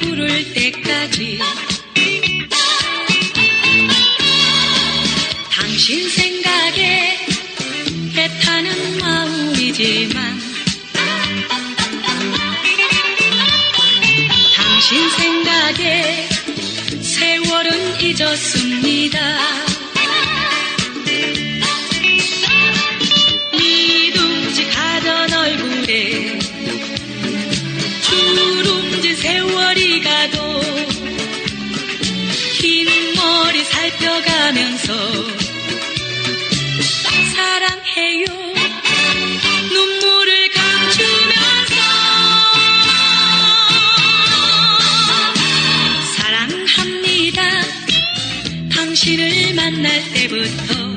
부를 때까지 당신 생각에 애타는 마음이지만 당신 생각에 세월은 잊었습니다. 살펴가면서 사랑해요. 눈물을 감추면서 사랑합니다. 당신을 만날 때부터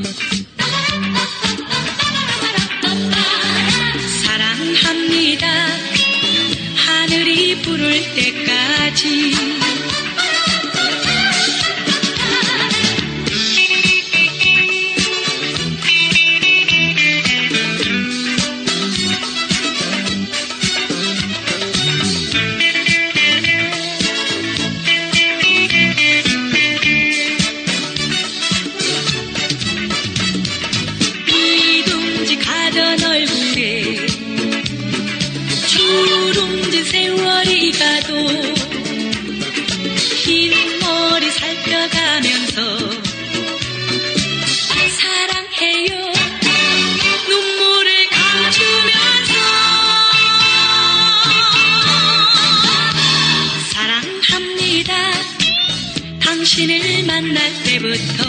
만날 때부터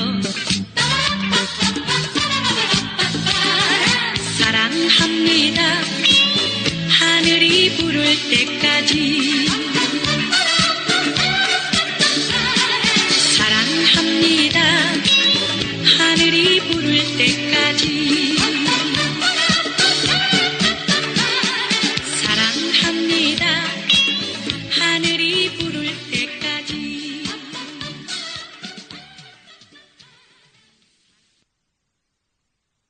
사랑합니다. 하늘이 부를 때까지. 사랑합니다. 하늘이 부를 때까지.